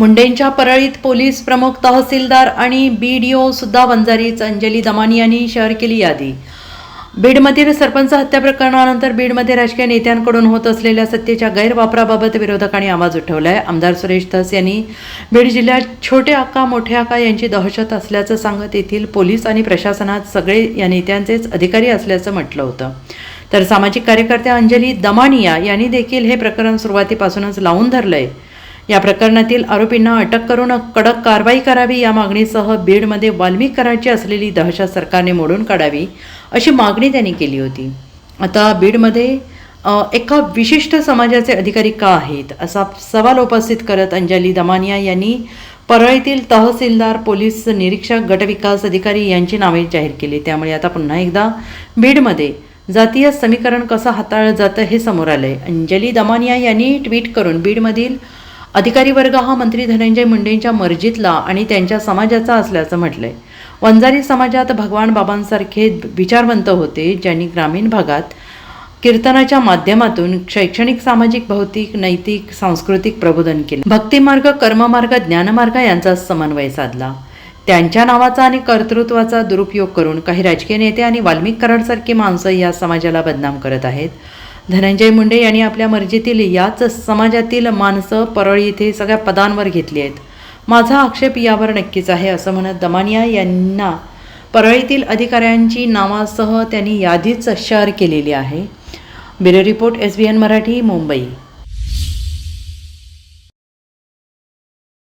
मुंडेंच्या परळीत police प्रमुख तहसीलदार आणि बी D O सुद्धा वंजारीच अंजली दमानी यांनी शेअर केली यादी. बीडमधील सरपंच हत्या प्रकरणानंतर बीडमध्ये राजकीय नेत्यांकडून होत असलेल्या सत्तेच्या गैरवापराबाबत विरोधकांनी आवाज उठवलाय. आमदार सुरेश धस यांनी बीड जिल्ह्यात छोटे आका मोठे आका यांची दहशत असल्याचं सांगत येथील पोलीस आणि प्रशासनात सगळे या नेत्यांचेच अधिकारी असल्याचं म्हटलं होतं. तर सामाजिक कार्यकर्त्या अंजली दमानिया यांनी देखील हे प्रकरण सुरुवातीपासूनच लावून धरलंय. या प्रकरणातील आरोपींना अटक करून कडक कारवाई करावी या मागणीसह बीडमध्ये वाल्मिक करायची असलेली दहशत सरकारने मोडून काढावी अशी मागणी त्यांनी केली होती. आता बीडमध्ये एका विशिष्ट समाजाचे अधिकारी का आहेत असा सवाल उपस्थित करत अंजली दमानिया यांनी परळीतील तहसीलदार पोलीस निरीक्षक गटविकास अधिकारी यांची नावे जाहीर केली. त्यामुळे आता पुन्हा एकदा बीडमध्ये जातीय समीकरण कसं हाताळलं जातं हे समोर आलंय. अंजली दमानिया यांनी ट्विट करून बीडमधील अधिकारी वर्ग हा मंत्री धनंजय मुंडेंच्या मर्जीतला आणि त्यांच्या समाजाचा असल्याचं म्हटलंय. वंजारी समाजात भगवान बाबांसारखे विचारवंत होते ज्यांनी ग्रामीण भागात कीर्तनाच्या माध्यमातून शैक्षणिक सामाजिक भौतिक नैतिक सांस्कृतिक प्रबोधन केले. भक्तिमार्ग कर्ममार्ग ज्ञानमार्ग यांचा समन्वय साधला. त्यांच्या नावाचा आणि कर्तृत्वाचा दुरुपयोग करून काही राजकीय नेते आणि वाल्मिक कराडसारखी माणसं या समाजाला बदनाम करत आहेत. धनंजय मुंडे यांनी आपल्या मर्जीतील याच समाजातील माणसं परळी येथे सगळ्या पदांवर घेतली आहेत. माझा आक्षेप यावर नक्कीच आहे असं म्हणत दमानिया यांना परळीतील अधिकाऱ्यांची नावासह त्यांनी यादीच शेअर केलेली आहे. Bureau report S B N Marathi Mumbai.